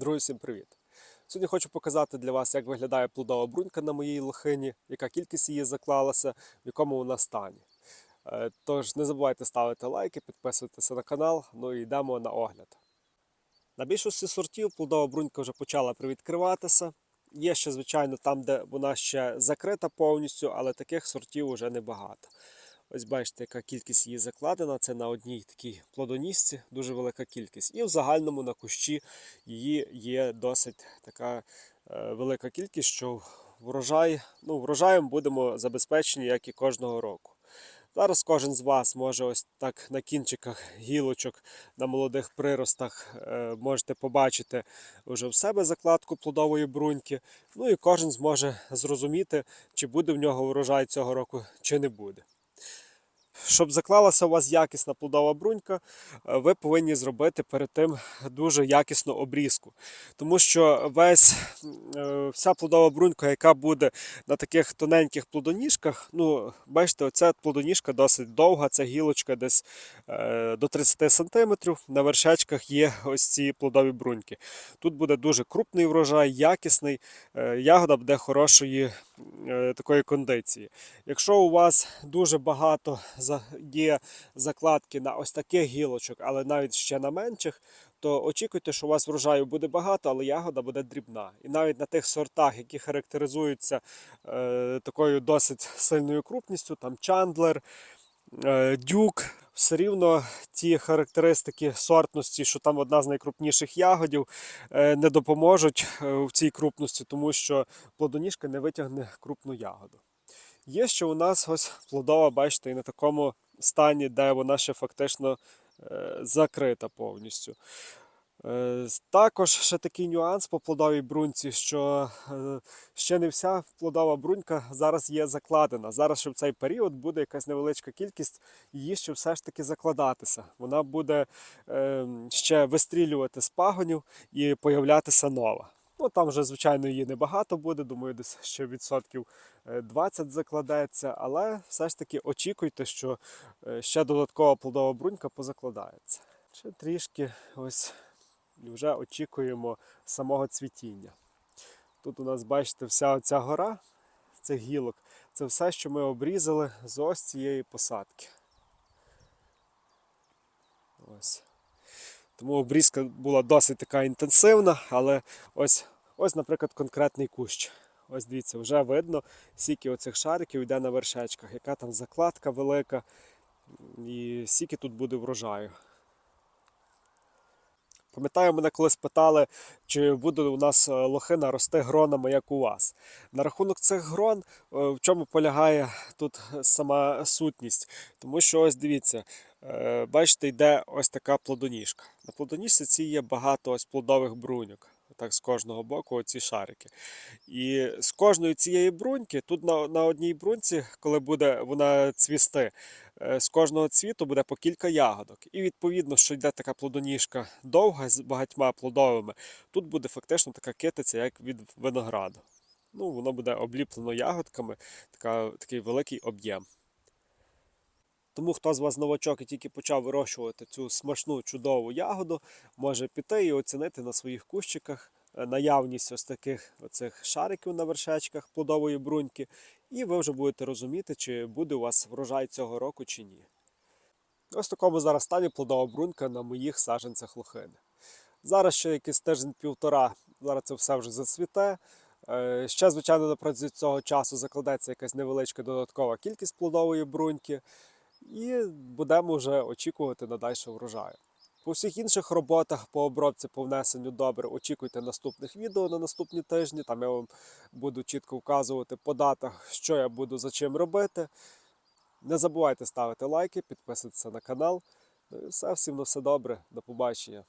Друзі, всім привіт! Сьогодні хочу показати для вас, як виглядає плодова брунька на моїй лохині, яка кількість її заклалася, в якому вона стані. Е, Тож не забувайте ставити лайки, підписуватися на канал, ну і йдемо на огляд. На більшості сортів плодова брунька вже почала привідкриватися. Є ще, звичайно, там, де вона ще закрита повністю, але таких сортів вже небагато. Ось бачите, яка кількість її закладена. Це на одній такій плодонісці, дуже велика кількість. І в загальному на кущі її є досить така е, велика кількість, що врожай, ну, врожаєм будемо забезпечені, як і кожного року. Зараз кожен з вас може ось так на кінчиках гілочок на молодих приростах е, можете побачити вже в себе закладку плодової бруньки. Ну і кожен зможе зрозуміти, чи буде в нього врожай цього року, чи не буде. Щоб заклалася у вас якісна плодова брунька, е, ви повинні зробити перед тим дуже якісну обрізку. Тому що весь, е, вся плодова брунька, яка буде на таких тоненьких плодоніжках, ну, бачите, оця плодоніжка досить довга, ця гілочка десь е, до 30 см. На вершечках є ось ці плодові бруньки. Тут буде дуже крупний врожай, якісний, ягода буде хорошої такої кондиції. Якщо у вас дуже багато є закладки на ось таких гілочок, але навіть ще на менших, то очікуйте, що у вас врожаю буде багато, але ягода буде дрібна. І навіть на тих сортах, які характеризуються е, такою досить сильною крупністю, там чандлер, е, дюк, все рівно ті характеристики сортності, що там одна з найкрупніших ягодів, е, не допоможуть е, в цій крупності, тому що плодоніжка не витягне крупну ягоду. Є ще у нас ось плодова, бачите, і на такому стані, де вона ще фактично е, закрита повністю. Е, Також ще такий нюанс по плодовій бруньці, що е, ще не вся плодова брунька зараз є закладена. Зараз ще в цей період буде якась невеличка кількість її ще все ж таки закладатися. Вона буде е, ще вистрілювати з пагонів і появлятися нова. Ну там вже, звичайно, її небагато буде. Думаю, десь ще відсотків е, 20 закладеться, але все ж таки очікуйте, що е, ще додаткова плодова брунька позакладається. Ще трішки ось і вже очікуємо самого цвітіння. Тут у нас, бачите, вся оця гора цих гілок. Це все, що ми обрізали з ось цієї посадки. Ось. Тому обрізка була досить така інтенсивна, але ось, ось, наприклад, конкретний кущ. Ось дивіться, вже видно, скільки оцих шариків йде на вершечках, яка там закладка велика, і скільки тут буде врожаю. Пам'ятаю, мене колись питали, чи буде у нас е, лохина рости гронами, як у вас. На рахунок цих грон, е, в чому полягає тут сама сутність? Тому що ось дивіться, е, бачите, йде ось така плодоніжка. На плодоніжці цій є багато ось плодових бруньок. Так, з кожного боку оці шарики. І з кожної цієї бруньки, тут на, на одній бруньці, коли буде вона цвісти, з кожного цвіту буде по кілька ягодок. І відповідно, що йде така плодоніжка довга з багатьма плодовими, тут буде фактично така китиця, як від винограду. Ну, воно буде обліплено ягодками, така, такий великий об'єм. Тому хто з вас новачок і тільки почав вирощувати цю смачну чудову ягоду, може піти і оцінити на своїх кущиках е, наявність ось таких оцих шариків на вершечках плодової бруньки, і ви вже будете розуміти, чи буде у вас врожай цього року чи ні. Ось в такому зараз стані плодова брунька на моїх саджанцях лохини. Зараз ще якийсь тиждень-півтора, зараз це все вже зацвіте. Е, Ще, звичайно, напроти цього часу закладеться якась невеличка додаткова кількість плодової бруньки, і будемо вже очікувати на дальше врожаю. По всіх інших роботах по обробці по внесенню добре очікуйте наступних відео на наступні тижні. Там я вам буду чітко вказувати по датах, що я буду за чим робити. Не забувайте ставити лайки, підписуватися на канал. Ну і все, всім на все добре. До побачення.